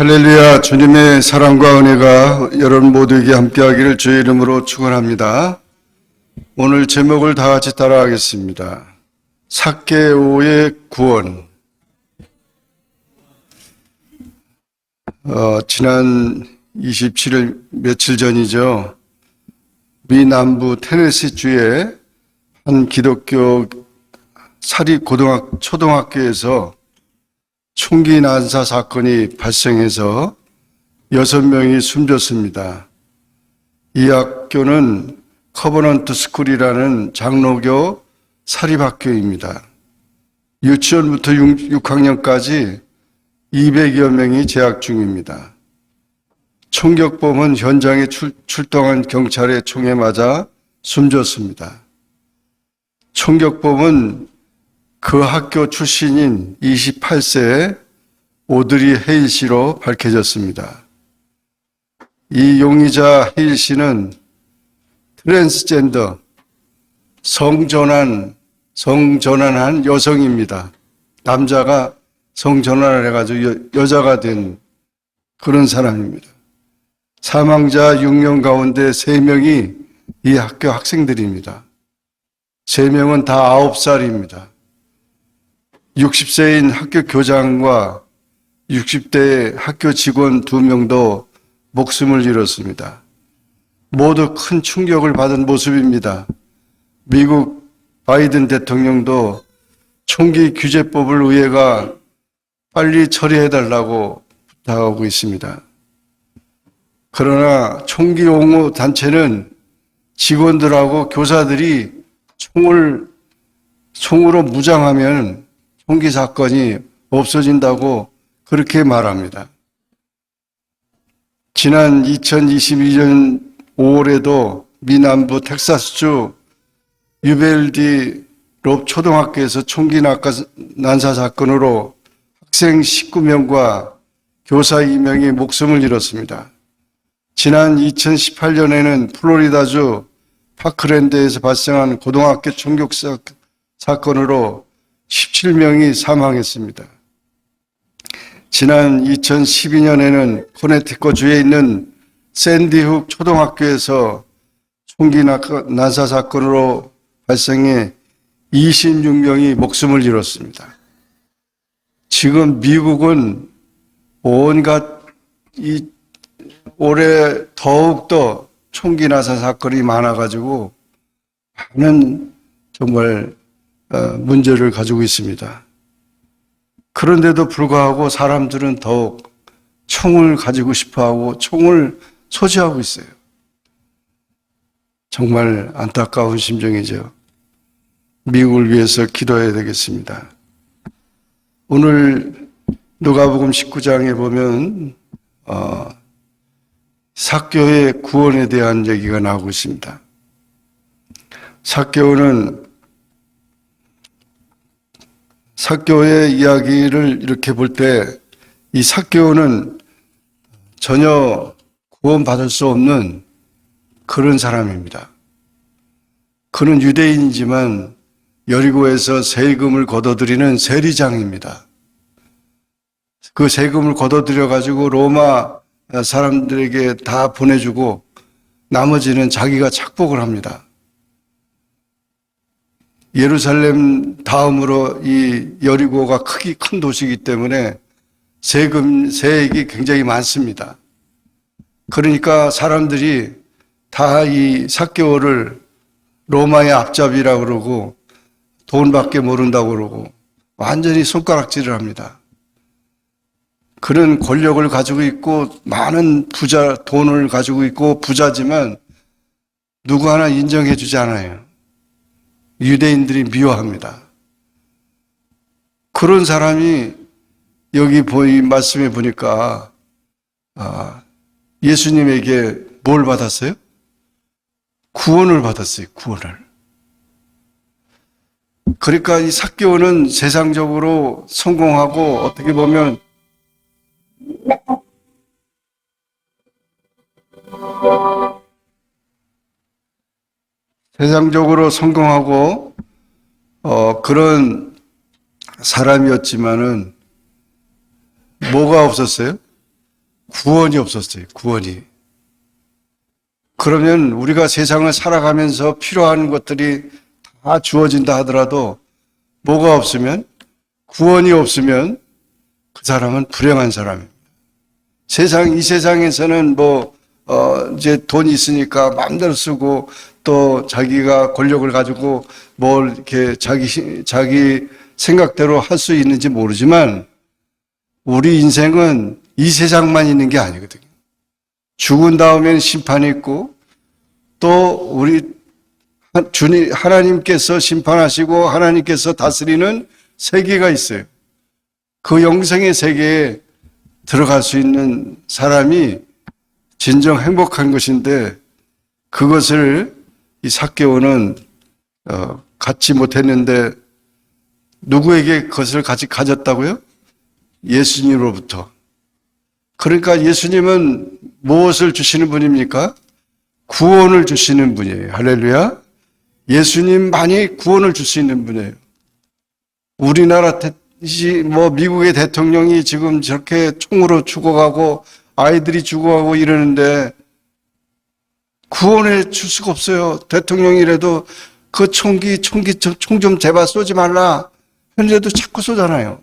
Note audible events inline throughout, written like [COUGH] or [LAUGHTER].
할렐루야 주님의 사랑과 은혜가 여러분 모두에게 함께하기를 주의 이름으로 축원합니다. 오늘 제목을 다 같이 따라하겠습니다. 사케오의 구원. 어, 지난 27일 며칠 전이죠. 미 남부 테네시 주의 한 기독교 사립 고등학 초등학교에서 총기 난사 사건이 발생해서 여섯 명이 숨졌습니다. 이 학교는 커버넌트 스쿨이라는 장로교 사립학교입니다. 유치원부터 6 학년까지 200여 명이 재학 중입니다. 총격범은 현장에 출, 출동한 경찰의 총에 맞아 숨졌습니다. 총격범은 그 학교 출신인 28세의 오드리 헤일 씨로 밝혀졌습니다. 이 용의자 헤일 씨는 트랜스젠더, 성전환, 성전환한 여성입니다. 남자가 성전환을 해가지고 여, 여자가 된 그런 사람입니다. 사망자 6명 가운데 3명이 이 학교 학생들입니다. 3명은 다 9살입니다. 60세인 학교 교장과 60대 학교 직원 2명도 목숨을 잃었습니다. 모두 큰 충격을 받은 모습입니다. 미국 바이든 대통령도 총기 규제법을 의회가 빨리 처리해달라고 부탁하고 있습니다. 그러나 총기 옹호 단체는 직원들하고 교사들이 총을 총으로 무장하면 총기 사건이 없어진다고 그렇게 말합니다. 지난 2022년 5월에도 미남부 텍사스주 유벨디 롭 초등학교에서 총기 난사 사건으로 학생 19명과 교사 2명이 목숨을 잃었습니다. 지난 2018년에는 플로리다주 파크랜드에서 발생한 고등학교 총격 사건으로 17명이 사망했습니다. 지난 2012년에는 코네티컷주에 있는 샌디훅 초등학교에서 총기 난사 사건으로 발생해 26명이 목숨을 잃었습니다. 지금 미국은 온갖 이 올해 더욱더 총기 난사 사건이 많아가지고 많은 정말 어, 문제를 가지고 있습니다. 그런데도 불구하고 사람들은 더욱 총을 가지고 싶어 하고 총을 소지하고 있어요. 정말 안타까운 심정이죠. 미국을 위해서 기도해야 되겠습니다. 오늘 누가복음 19장에 보면 어, 사교의 구원에 대한 얘기가 나오고 있습니다. 사교는 사교의 이야기를 이렇게 볼 때 이 사교는 전혀 구원받을 수 없는 그런 사람입니다. 그는 유대인이지만 여리고에서 세금을 걷어들이는 세리장입니다. 그 세금을 걷어들여 가지고 로마 사람들에게 다 보내주고 나머지는 자기가 착복을 합니다. 예루살렘 다음으로 이 여리고가 크기 큰 도시이기 때문에 세금 세액이 굉장히 많습니다. 그러니까 사람들이 다 이 사개월을 로마의 앞잡이라 그러고 돈밖에 모른다고 그러고 완전히 손가락질을 합니다. 그런 권력을 가지고 있고 많은 부자 돈을 가지고 있고 부자지만 누구 하나 인정해 주지 않아요. 유대인들이 미워합니다. 그런 사람이 여기 보이 말씀에 보니까 아, 예수님에게 뭘 받았어요? 구원을 받았어요. 구원을. 그러니까 이 사교는 세상적으로 성공하고 어떻게 보면 세상적으로 성공하고 어, 그런 사람이었지만은 뭐가 없었어요? 구원이 없었어요. 구원이. 그러면 우리가 세상을 살아가면서 필요한 것들이 다 주어진다 하더라도 뭐가 없으면 구원이 없으면 그 사람은 불행한 사람입니다. 세상 이 세상에서는 뭐 어, 이제 돈이 있으니까 마음대로 쓰고 또 자기가 권력을 가지고 뭘 이렇게 자기 시- 자기 생각대로 할 수 있는지 모르지만 우리 인생은 이 세상만 있는 게 아니거든요. 죽은 다음에는 심판이 있고 또 우리 하- 주님 하나님께서 심판하시고 하나님께서 다스리는 세계가 있어요. 그 영생의 세계에 들어갈 수 있는 사람이 진정 행복한 것인데 그것을 이 사개오는 어, 갖지 못했는데 누구에게 그것을 같이 가졌다고요? 예수님으로부터. 그러니까 예수님은 무엇을 주시는 분입니까? 구원을 주시는 분이에요. 할렐루야. 예수님만이 구원을 줄 수 있는 분이에요. 우리나라 뭐 미국의 대통령이 지금 저렇게 총으로 죽어가고 아이들이 죽어가고 이러는데 구원해 줄 수가 없어요. 대통령이라도 그 총기 총기 총 좀 제발 쏘지 말라. 현재도 자꾸 쏘잖아요.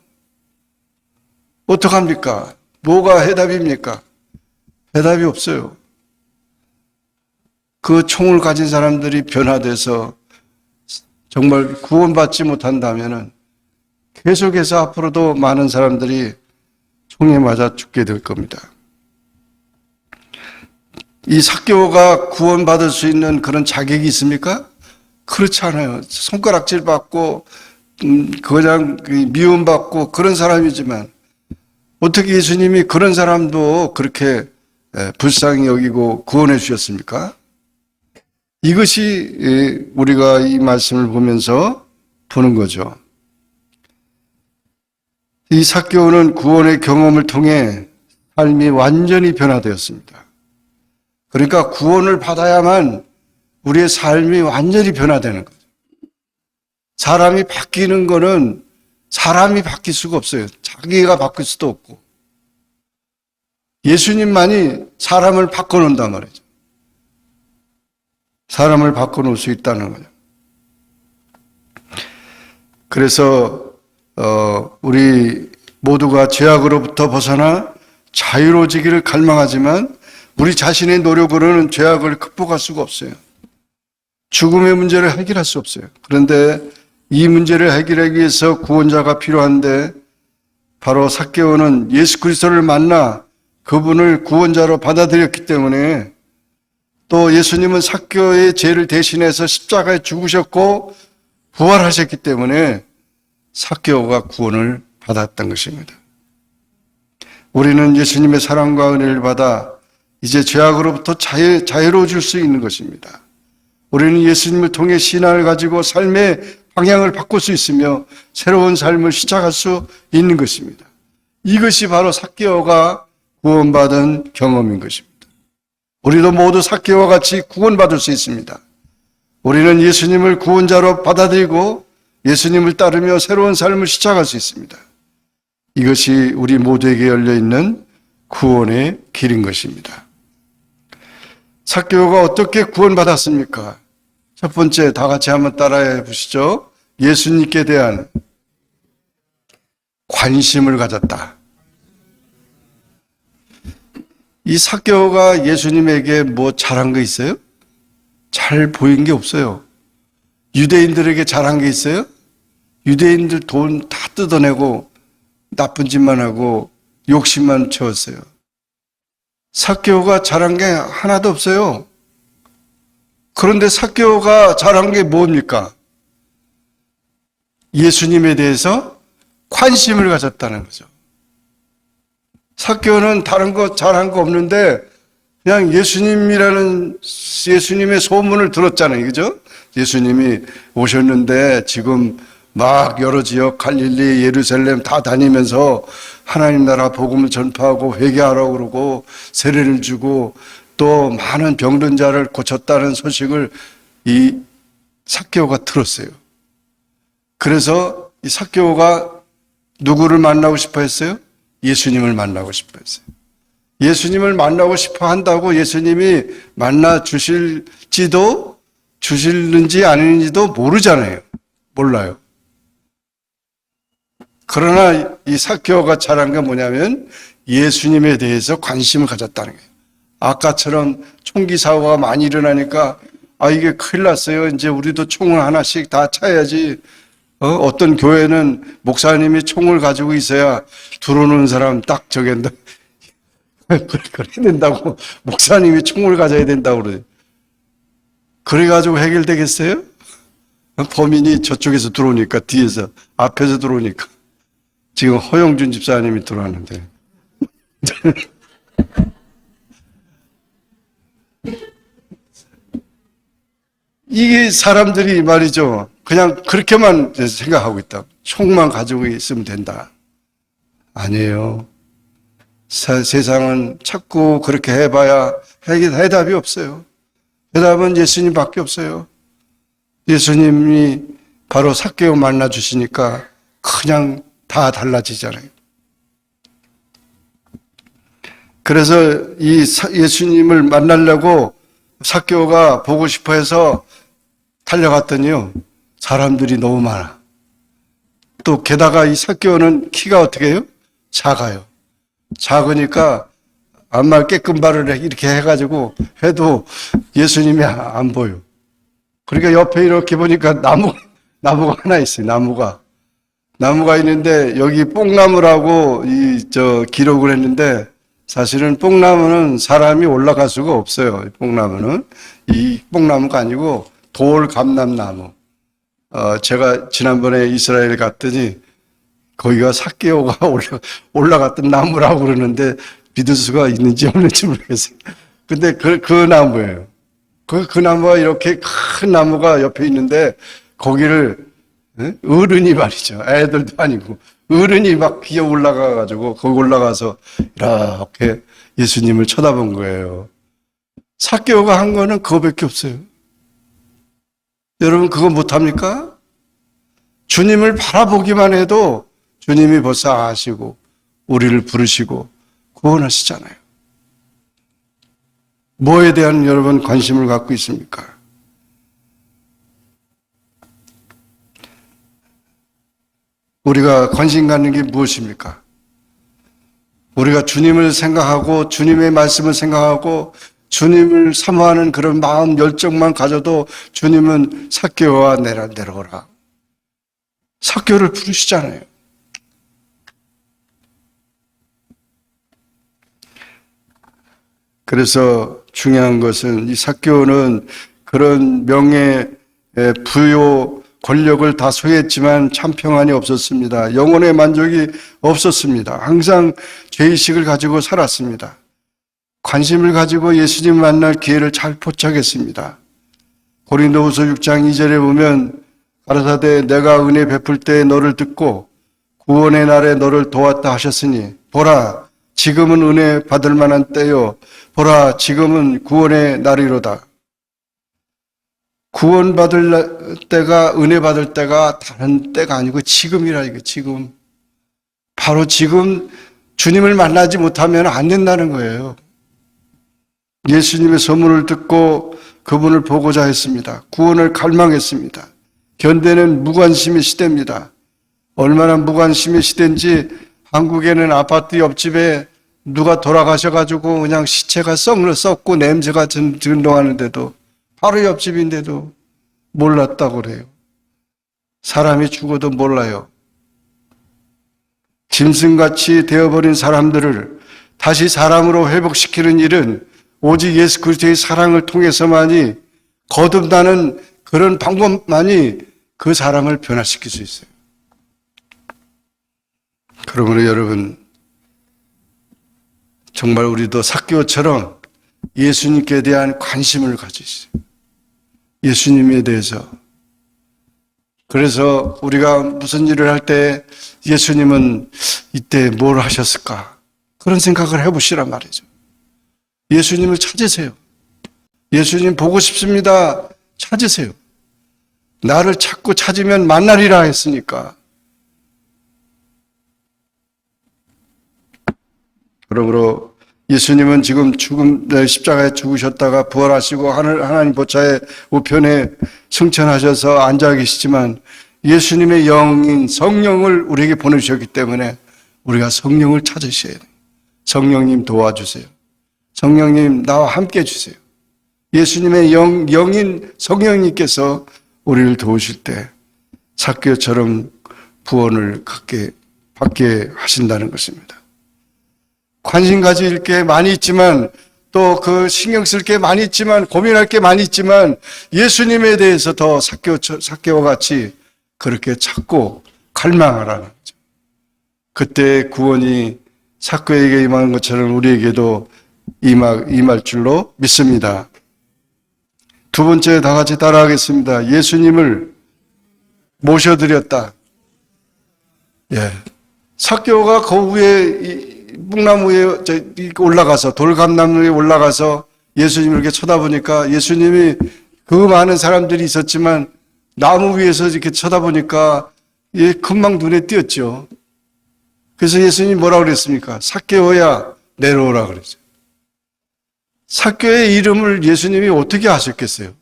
어떡합니까? 뭐가 해답입니까? 해답이 없어요. 그 총을 가진 사람들이 변화돼서 정말 구원받지 못한다면은 계속해서 앞으로도 많은 사람들이 총에 맞아 죽게 될 겁니다. 이 사교가 구원받을 수 있는 그런 자격이 있습니까? 그렇지 않아요. 손가락질 받고, 음, 그냥 그 미움받고 그런 사람이지만 어떻게 예수님이 그런 사람도 그렇게 에, 불쌍히 여기고 구원해 주셨습니까? 이것이 에, 우리가 이 말씀을 보면서 보는 거죠. 이 사교는 구원의 경험을 통해 삶이 완전히 변화되었습니다. 그러니까 구원을 받아야만 우리의 삶이 완전히 변화되는 거죠. 사람이 바뀌는 거는 사람이 바뀔 수가 없어요. 자기가 바뀔 수도 없고. 예수님만이 사람을 바꿔놓는단 말이죠. 사람을 바꿔놓을 수 있다는 거죠. 그래서 어, 우리 모두가 죄악으로부터 벗어나 자유로워지기를 갈망하지만 우리 자신의 노력으로는 죄악을 극복할 수가 없어요. 죽음의 문제를 해결할 수 없어요. 그런데 이 문제를 해결하기 위해서 구원자가 필요한데 바로 사개오는 예수 그리스도를 만나 그분을 구원자로 받아들였기 때문에 또 예수님은 사개오의 죄를 대신해서 십자가에 죽으셨고 부활하셨기 때문에 사개오가 구원을 받았던 것입니다. 우리는 예수님의 사랑과 은혜를 받아 이제 죄악으로부터 자유, 자유로워질 수 있는 것입니다. 우리는 예수님을 통해 신앙을 가지고 삶의 방향을 바꿀 수 있으며 새로운 삶을 시작할 수 있는 것입니다. 이것이 바로 사개오가 구원받은 경험인 것입니다. 우리도 모두 사개오와 같이 구원받을 수 있습니다. 우리는 예수님을 구원자로 받아들이고 예수님을 따르며 새로운 삶을 시작할 수 있습니다. 이것이 우리 모두에게 열려 있는 구원의 길인 것입니다. 사개오가 어떻게 구원받았습니까? 첫 번째 다 같이 한번 따라해 보시죠. 예수님께 대한 관심을 가졌다. 이 사개오가 예수님에게 뭐 잘한 거 있어요? 잘 보인 게 없어요. 유대인들에게 잘한 게 있어요? 유대인들 돈 다 뜯어내고 나쁜 짓만 하고 욕심만 채웠어요. 사개오가 잘한 게 하나도 없어요. 그런데 사개오가 잘한 게 뭡니까? 예수님에 대해서 관심을 가졌다는 거죠. 사개오는 다른 거 잘한 거 없는데 그냥 예수님이라는 예수님의 소문을 들었잖아요. 그죠? 예수님이 오셨는데 지금 막 여러 지역 갈릴리, 예루살렘 다 다니면서 하나님 나라 복음을 전파하고 회개하라고 그러고 세례를 주고 또 많은 병든 자를 고쳤다는 소식을 이 사개오가 들었어요. 그래서 이 사개오가 누구를 만나고 싶어 했어요? 예수님을 만나고 싶어 했어요. 예수님을 만나고 싶어 한다고 예수님이 만나 주실지도 주실는지 아닌지도 모르잖아요. 몰라요. 그러나 이 사케오가 잘한 게 뭐냐면 예수님에 대해서 관심을 가졌다는 거예요. 아까처럼 총기 사고가 많이 일어나니까 아 이게 큰일 났어요. 이제 우리도 총을 하나씩 다 차야지. 어, 어떤 교회는 목사님이 총을 가지고 있어야 들어오는 사람 딱 저긴다. [LAUGHS] 그래야 된다고 목사님이 총을 가져야 된다고 그래. 그래가지고 해결되겠어요? 범인이 저쪽에서 들어오니까 뒤에서 앞에서 들어오니까 지금 허영준 집사님이 들어왔는데 [LAUGHS] 이게 사람들이 말이죠. 그냥 그렇게만 생각하고 있다. 총만 가지고 있으면 된다. 아니에요. 사- 세상은 자꾸 그렇게 해봐야 해답이 없어요. 해답은 예수님밖에 없어요. 예수님이 바로 삭개오 만나 주시니까 그냥 다 달라지잖아요. 그래서 이 사- 예수님을 만나려고 삭개오가 보고 싶어 해서 달려갔더니요. 사람들이 너무 많아. 또 게다가 이 삭개오는 키가 어떻게 해요? 작아요. 작으니까 안말 깨끗발을 해- 이렇게 해가지고 해도 예수님이 안 보여. 그러니까 옆에 이렇게 보니까 나무, [LAUGHS] 나무가 하나 있어요. 나무가. 나무가 있는데 여기 뽕나무라고 이 저 기록을 했는데 사실은 뽕나무는 사람이 올라갈 수가 없어요. 이 뽕나무는 이 뽕나무가 아니고 돌 감람나무. 어 제가 지난번에 이스라엘 갔더니 거기가 사케오가 [LAUGHS] 올라 올라갔던 나무라고 그러는데 믿을 수가 있는지 없는지 모르겠어요. 근데 그, 그 나무예요. 그, 그 나무가 이렇게 큰 나무가 옆에 있는데 거기를 예? 어른이 말이죠. 애들도 아니고 어른이 막 기어 올라가 가지고 거기 올라가서 이렇게 예수님을 쳐다본 거예요. 사케오가 한 거는 그거밖에 없어요. 여러분 그거 못합니까? 주님을 바라보기만 해도 주님이 벌써 아시고 우리를 부르시고 구원하시잖아요. 뭐에 대한 여러분 관심을 갖고 있습니까? 우리가 관심 갖는 게 무엇입니까? 우리가 주님을 생각하고 주님의 말씀을 생각하고 주님을 사모하는 그런 마음 열정만 가져도 주님은 사교와 내라 내려오라. 사교를 부르시잖아요. 그래서 중요한 것은 이 사교는 그런 명예, 에, 부요, 권력을 다 소유했지만 참 평안이 없었습니다. 영혼의 만족이 없었습니다. 항상 죄의식을 가지고 살았습니다. 관심을 가지고 예수님 만날 기회를 잘 포착했습니다. 고린도후서 6장 2절에 보면 가라사대 내가 은혜 베풀 때 너를 듣고 구원의 날에 너를 도왔다 하셨으니 보라 지금은 은혜 받을 만한 때요 보라 지금은 구원의 날이로다. 구원 받을 때가 은혜 받을 때가 다른 때가 아니고 지금이라 이거 지금 바로 지금 주님을 만나지 못하면 안 된다는 거예요. 예수님의 소문을 듣고 그분을 보고자 했습니다. 구원을 갈망했습니다. 견대는 무관심의 시대입니다. 얼마나 무관심의 시대인지 한국에는 아파트 옆집에 누가 돌아가셔가지고 그냥 시체가 썩, 썩고 냄새가 든- 진동하는데도 바로 옆집인데도 몰랐다고 그래요. 사람이 죽어도 몰라요. 짐승같이 되어버린 사람들을 다시 사람으로 회복시키는 일은 오직 예수 그리스도의 사랑을 통해서만이 거듭나는 그런 방법만이 그 사람을 변화시킬 수 있어요. 그러므로 여러분 정말 우리도 사교처럼 예수님께 대한 관심을 가지세요. 예수님에 대해서. 그래서 우리가 무슨 일을 할 때 예수님은 이때 뭘 하셨을까? 그런 생각을 해보시란 말이죠. 예수님을 찾으세요. 예수님 보고 싶습니다. 찾으세요. 나를 찾고 찾으면 만나리라 했으니까. 그러므로 예수님은 지금 죽음 네, 십자가에 죽으셨다가 부활하시고 하늘 하나님 보좌의 우편에 승천하셔서 앉아 계시지만 예수님의 영인 성령을 우리에게 보내주셨기 때문에 우리가 성령을 찾으셔야 돼요. 성령님 도와주세요. 성령님 나와 함께 해주세요. 예수님의 영, 영인 성령님께서 우리를 도우실 때 사교처럼 구원을 갖게 받게 하신다는 것입니다. 관심 가질 게 많이 있지만 또 그 신경 쓸 게 많이 있지만 고민할 게 많이 있지만 예수님에 대해서 더 사교 사교와 같이 그렇게 찾고 갈망하라는 거죠. 그때 구원이 사교에게 임하는 것처럼 우리에게도 임할, 임할 줄로 믿습니다. 두 번째 다 같이 따라하겠습니다. 예수님을 모셔드렸다. 예. 사교가 그 위에 이- 올라가서 돌감나무 위에 올라가서 예수님을 이렇게 쳐다보니까 예수님이 그 많은 사람들이 있었지만 나무 위에서 이렇게 쳐다보니까 예, 금방 눈에 띄었죠. 그래서 예수님이 뭐라고 그랬습니까? 사케오야 내려오라 그랬죠. 사케오의 이름을 예수님이 어떻게 아셨겠어요?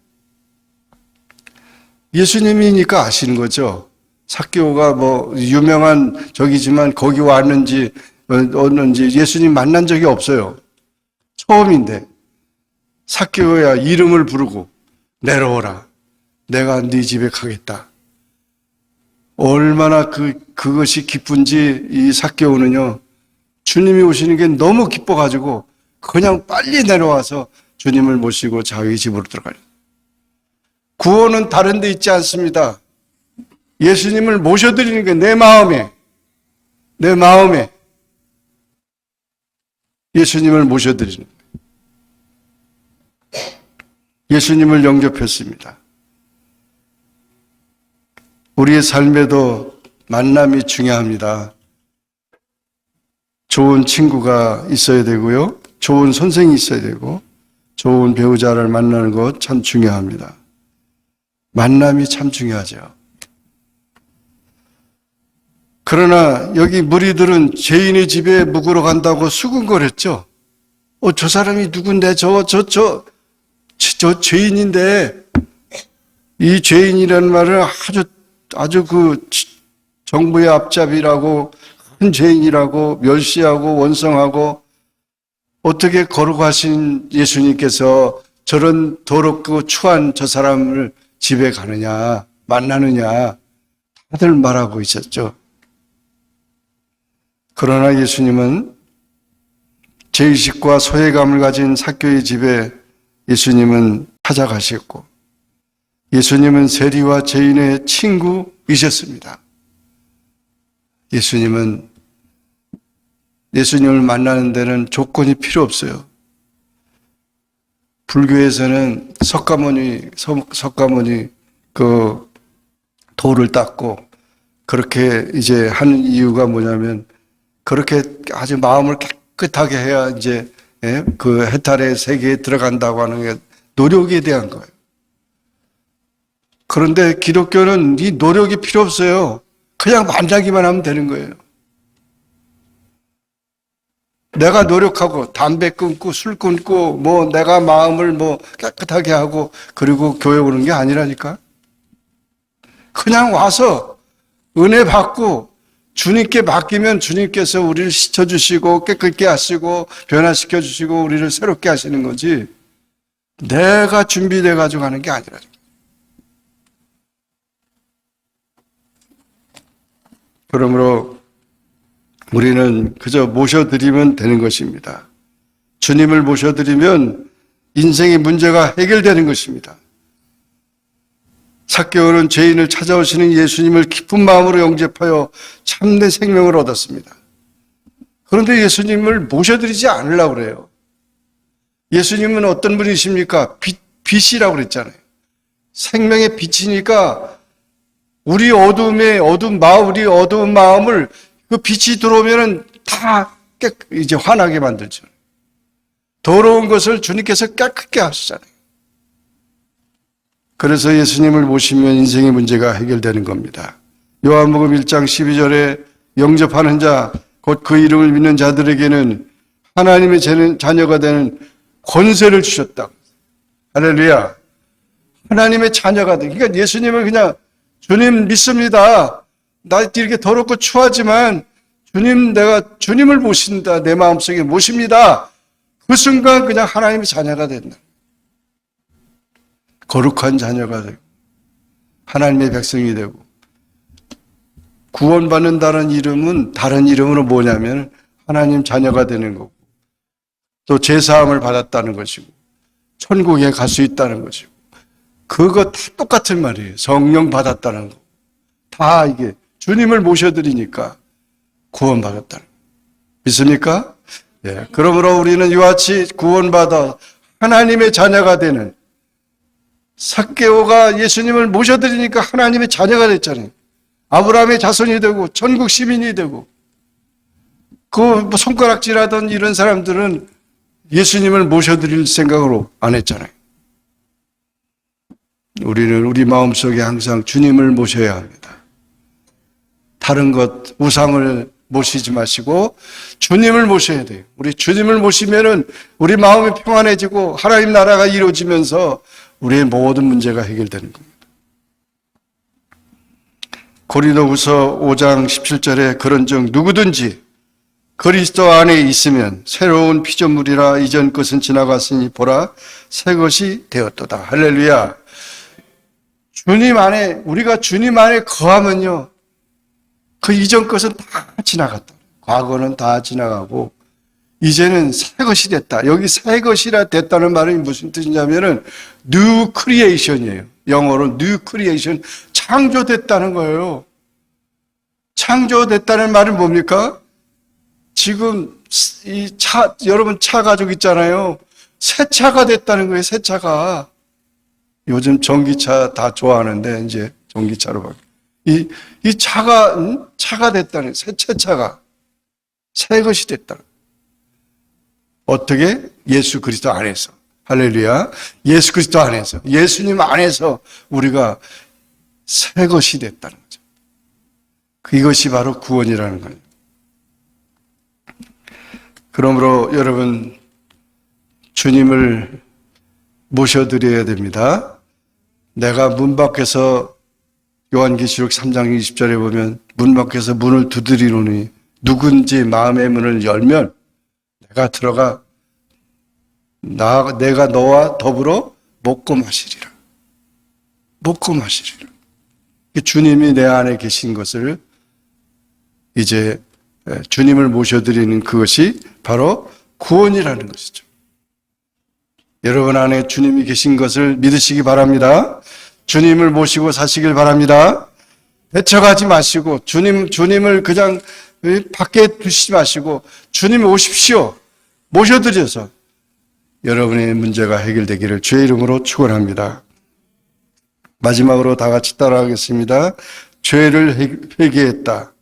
예수님이니까 아시는 거죠. 사케오가 뭐 유명한 적이지만 거기 왔는지 어는지 예수님 만난 적이 없어요. 처음인데 사케오야 이름을 부르고 내려오라. 내가 네 집에 가겠다. 얼마나 그 그것이 기쁜지 이 사케오는요. 주님이 오시는 게 너무 기뻐 가지고 그냥 빨리 내려와서 주님을 모시고 자기 집으로 들어가요. 구원은 다른 데 있지 않습니다. 예수님을 모셔드리는 게 내 마음에, 내 마음에 예수님을 모셔드리는. 예수님을 영접했습니다. 우리의 삶에도 만남이 중요합니다. 좋은 친구가 있어야 되고요. 좋은 선생이 있어야 되고, 좋은 배우자를 만나는 것 참 중요합니다. 만남이 참 중요하죠. 그러나 여기 무리들은 죄인의 집에 묵으러 간다고 수군거렸죠. 어, 저 사람이 누군데, 저, 저, 저, 저 죄인인데, 이 죄인이라는 말은 아주, 아주 그 정부의 앞잡이라고, 큰 죄인이라고, 멸시하고, 원성하고, 어떻게 거룩하신 예수님께서 저런 더럽고 추한 저 사람을 집에 가느냐, 만나느냐, 다들 말하고 있었죠. 그러나 예수님은 죄의식과 소외감을 가진 사교의 집에 예수님은 찾아가셨고, 예수님은 세리와 죄인의 친구이셨습니다. 예수님은 예수님을 만나는 데는 조건이 필요 없어요. 불교에서는 석가모니, 석- 석가모니 그 돌을 닦고 그렇게 이제 하는 이유가 뭐냐면 그렇게 아주 마음을 깨끗하게 해야 이제 예? 그 해탈의 세계에 들어간다고 하는 게 노력에 대한 거예요. 그런데 기독교는 이 노력이 필요 없어요. 그냥 만나기만 하면 되는 거예요. 내가 노력하고 담배 끊고 술 끊고 뭐 내가 마음을 뭐 깨끗하게 하고 그리고 교회 오는 게 아니라니까. 그냥 와서 은혜 받고 주님께 맡기면 주님께서 우리를 씻어주시고 깨끗게 하시고 변화시켜 주시고 우리를 새롭게 하시는 거지. 내가 준비돼 가지고 하는 게 아니라니까. 그러므로 우리는 그저 모셔드리면 되는 것입니다. 주님을 모셔드리면 인생의 문제가 해결되는 것입니다. 사개오는 죄인을 찾아오시는 예수님을 기쁜 마음으로 영접하여 참된 생명을 얻었습니다. 그런데 예수님을 모셔드리지 않으려고 그래요. 예수님은 어떤 분이십니까? 빛, 빛이라고 그랬잖아요. 생명의 빛이니까 우리 어둠의 어두운 마음, 우리 어두운 마음을 그 빛이 들어오면은 다 깨, 이제 환하게 만들죠. 더러운 것을 주님께서 깨끗게 하시잖아요. 그래서 예수님을 모시면 인생의 문제가 해결되는 겁니다. 요한복음 1장 12절에 영접하는 자, 곧 그 이름을 믿는 자들에게는 하나님의 자- 자녀가 되는 권세를 주셨다. 할렐루야. 하나님의 자녀가 되. 그러니까 예수님을 그냥 주님 믿습니다. 나 이렇게 더럽고 추하지만 주님 내가 주님을 모신다. 내 마음속에 모십니다. 그 순간 그냥 하나님의 자녀가 된다. 거룩한 자녀가 되고 하나님의 백성이 되고 구원받는다는 이름은 다른 이름으로 뭐냐면 하나님 자녀가 되는 거고 또 제사함을 받았다는 것이고 천국에 갈 수 있다는 것이고 그거 다 똑같은 말이에요. 성령 받았다는 거. 다 이게 주님을 모셔드리니까 구원받았다는 거. 믿습니까? 예. 그러므로 우리는 이와 같이 구원받아 하나님의 자녀가 되는 삭개오가 예수님을 모셔드리니까 하나님의 자녀가 됐잖아요. 아브라함의 자손이 되고 천국 시민이 되고 그뭐 손가락질하던 이런 사람들은 예수님을 모셔드릴 생각으로 안 했잖아요. 우리는 우리 마음속에 항상 주님을 모셔야 합니다. 다른 것, 우상을 모시지 마시고 주님을 모셔야 돼요. 우리 주님을 모시면은 우리 마음이 평안해지고 하나님 나라가 이루어지면서 우리의 모든 문제가 해결되는 겁니다. 고린도후서 5장 17절에 그런즉 누구든지 그리스도 안에 있으면 새로운 피조물이라 이전 것은 지나갔으니 보라 새 것이 되었도다. 할렐루야. 주님 안에 우리가 주님 안에 거하면요. 그 이전 것은 다 지나갔다. 과거는 다 지나가고 이제는 새 것이 됐다. 여기 새 것이라 됐다는 말은 무슨 뜻이냐면은 new creation이에요. 영어로 new creation 창조됐다는 거예요. 창조됐다는 말은 뭡니까? 지금 이 차 여러분 차 가지고 있잖아요. 새 차가 됐다는 거예요. 새 차가 요즘 전기차 다 좋아하는데 이제 전기차로 바뀌. 이, 이 차가 응? 차가 됐다는 새, 새 차가 새 것이 됐다. 어떻게 예수 그리스도 안에서 할렐루야 예수 그리스도 안에서 예수님 안에서 우리가 새 것이 됐다는 거죠. 이것이 바로 구원이라는 거예요. 그러므로 여러분 주님을 모셔드려야 됩니다. 내가 문 밖에서 요한계시록 3장 20절에 보면 문 밖에서 문을 두드리노니 누군지 마음의 문을 열면 내가 들어가 나 내가 너와 더불어 먹고 마시리라. 먹고 마시리라. 주님이 내 안에 계신 것을 이제 주님을 모셔드리는 그것이 바로 구원이라는 것이죠. 여러분 안에 주님이 계신 것을 믿으시기 바랍니다. 주님을 모시고 사시길 바랍니다. 배척하지 마시고 주님 주님을 그냥 밖에 두시지 마시고 주님 오십시오. 모셔드려서 여러분의 문제가 해결되기를 주의 이름으로 축원합니다. 마지막으로 다 같이 따라하겠습니다. 죄를 회개했다.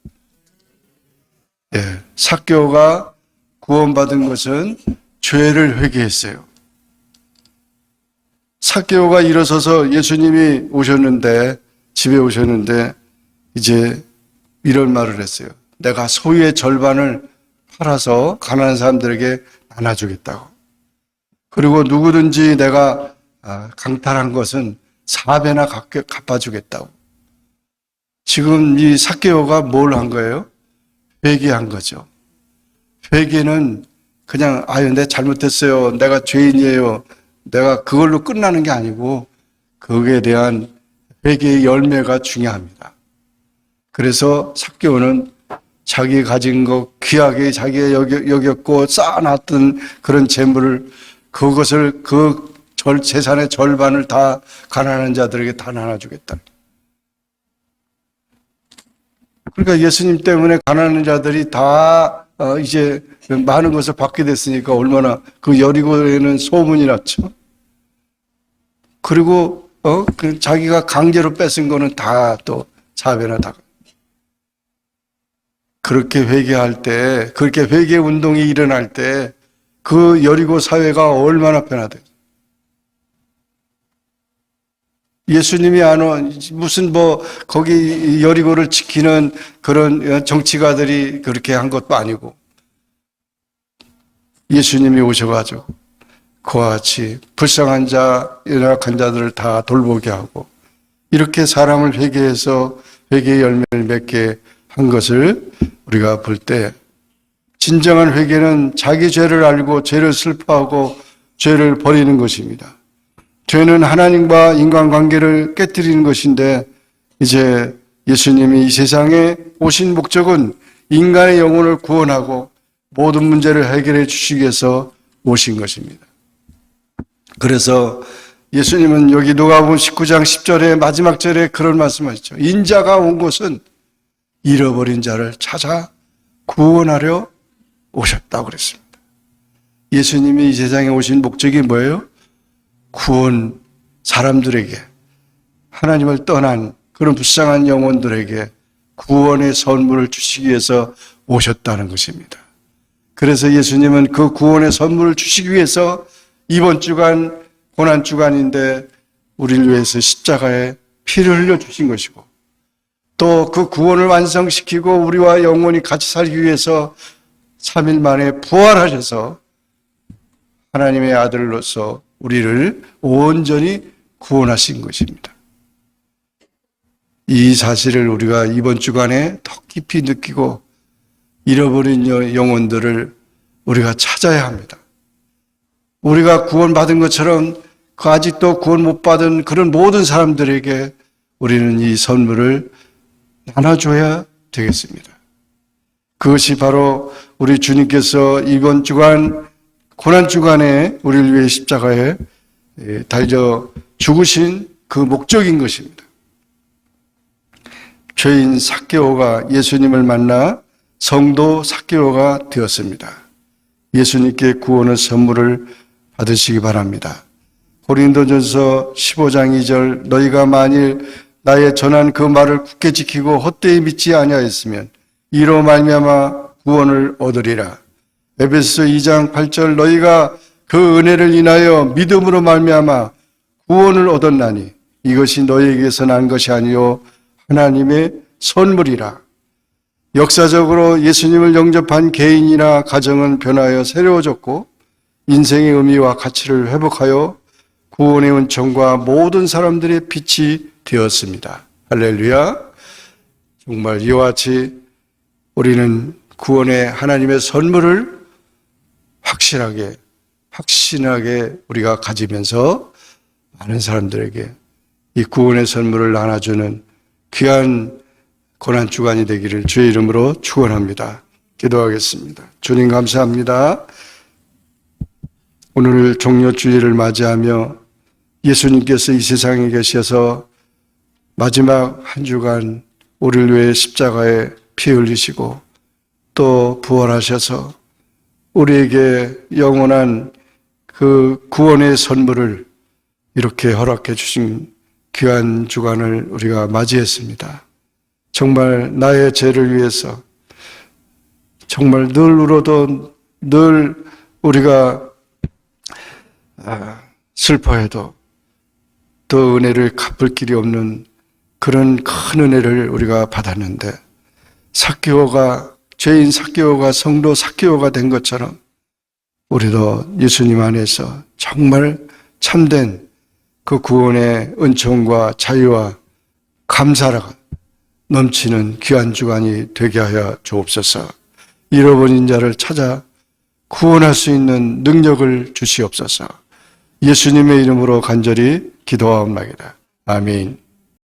예, 사교가 구원받은 것은 죄를 회개했어요. 사개오가 일어서서 예수님이 오셨는데 집에 오셨는데 이제 이런 말을 했어요. 내가 소유의 절반을 팔아서 가난한 사람들에게 나눠주겠다고. 그리고 누구든지 내가 아, 강탈한 것은 사배나 갚아주겠다고. 지금 이 사개오가 뭘 한 거예요? 회개한 거죠. 회개는 그냥 아유 내 잘못했어요. 내가 죄인이에요. 내가 그걸로 끝나는 게 아니고 거기에 대한 회개의 열매가 중요합니다. 그래서 삭개오는 자기 가진 것 귀하게 자기가 여겼고 쌓아놨던 그런 재물을 그것을 그 절, 재산의 절반을 다 가난한 자들에게 다 나눠주겠다. 그러니까 예수님 때문에 가난한 자들이 다 어, 이제 많은 것을 받게 됐으니까 얼마나 그 여리고에는 소문이 났죠. 그리고 어, 그 자기가 강제로 뺏은 거는 다또 사배나 다. 그렇게 회개할 때, 그렇게 회개 운동이 일어날 때, 그 여리고 사회가 얼마나 변화돼. 예수님이 안 와, 무슨 뭐, 거기 여리고를 지키는 그런 정치가들이 그렇게 한 것도 아니고, 예수님이 오셔가지고 그와 같이 불쌍한 자, 연약한 자들을 다 돌보게 하고 이렇게 사람을 회개해서 회개의 열매를 맺게 한 것을 우리가 볼 때 진정한 회개는 자기 죄를 알고 죄를 슬퍼하고 죄를 버리는 것입니다. 죄는 하나님과 인간 관계를 깨뜨리는 것인데 이제 예수님이 이 세상에 오신 목적은 인간의 영혼을 구원하고 모든 문제를 해결해 주시기 위해서 오신 것입니다. 그래서 예수님은 여기 누가복음 19장 10절에 마지막 절에 그런 말씀하시죠. 인자가 온 곳은 잃어버린 자를 찾아 구원하려 오셨다고 그랬습니다. 예수님이 이 세상에 오신 목적이 뭐예요? 구원 사람들에게 하나님을 떠난 그런 불쌍한 영혼들에게 구원의 선물을 주시기 위해서 오셨다는 것입니다. 그래서 예수님은 그 구원의 선물을 주시기 위해서 이번 주간 고난 주간인데 우리를 위해서 십자가에 피를 흘려 주신 것이고 또 그 구원을 완성시키고 우리와 영원히 같이 살기 위해서 3일 만에 부활하셔서 하나님의 아들로서 우리를 온전히 구원하신 것입니다. 이 사실을 우리가 이번 주간에 더 깊이 느끼고 잃어버린 영혼들을 우리가 찾아야 합니다. 우리가 구원받은 것처럼 그 아직도 구원 못 받은 그런 모든 사람들에게 우리는 이 선물을 나눠줘야 되겠습니다. 그것이 바로 우리 주님께서 이번 주간 고난 주간에 우리를 위해 십자가에 예, 달려 죽으신 그 목적인 것입니다. 죄인 사케오가 예수님을 만나 성도 사케오가 되었습니다. 예수님께 구원의 선물을 받으시기 바랍니다. 고린도전서 15장 2절 너희가 만일 나의 전한 그 말을 굳게 지키고 헛되이 믿지 아니하였으면 이로 말미암아 구원을 얻으리라. 에베소 2장 8절 너희가 그 은혜를 인하여 믿음으로 말미암아 구원을 얻었나니 이것이 너희에게서 난 것이 아니요 하나님의 선물이라. 역사적으로 예수님을 영접한 개인이나 가정은 변하여 새로워졌고 인생의 의미와 가치를 회복하여 구원의 은총과 모든 사람들의 빛이 되었습니다. 할렐루야. 정말 이와 같이 우리는 구원의 하나님의 선물을 확실하게, 확신하게 우리가 가지면서 많은 사람들에게 이 구원의 선물을 나눠주는 귀한 고난 주간이 되기를 주의 이름으로 축원합니다. 기도하겠습니다. 주님 감사합니다. 오늘 종료주의를 맞이하며 예수님께서 이 세상에 계셔서 마지막 한 주간 우리를 위해 십자가에 피 흘리시고 또 부활하셔서 우리에게 영원한 그 구원의 선물을 이렇게 허락해 주신 귀한 주간을 우리가 맞이했습니다. 정말 나의 죄를 위해서 정말 늘 울어도 늘 우리가 아, 슬퍼해도 더 은혜를 갚을 길이 없는 그런 큰 은혜를 우리가 받았는데 사케오가 죄인 사케오가 성도 사케오가 된 것처럼 우리도 예수님 안에서 정말 참된 그 구원의 은총과 자유와 감사가 넘치는 귀한 주간이 되게 하여 주옵소서. 잃어버린 자를 찾아 구원할 수 있는 능력을 주시옵소서. 예수님의 이름으로 간절히 기도하옵나이다. 아멘.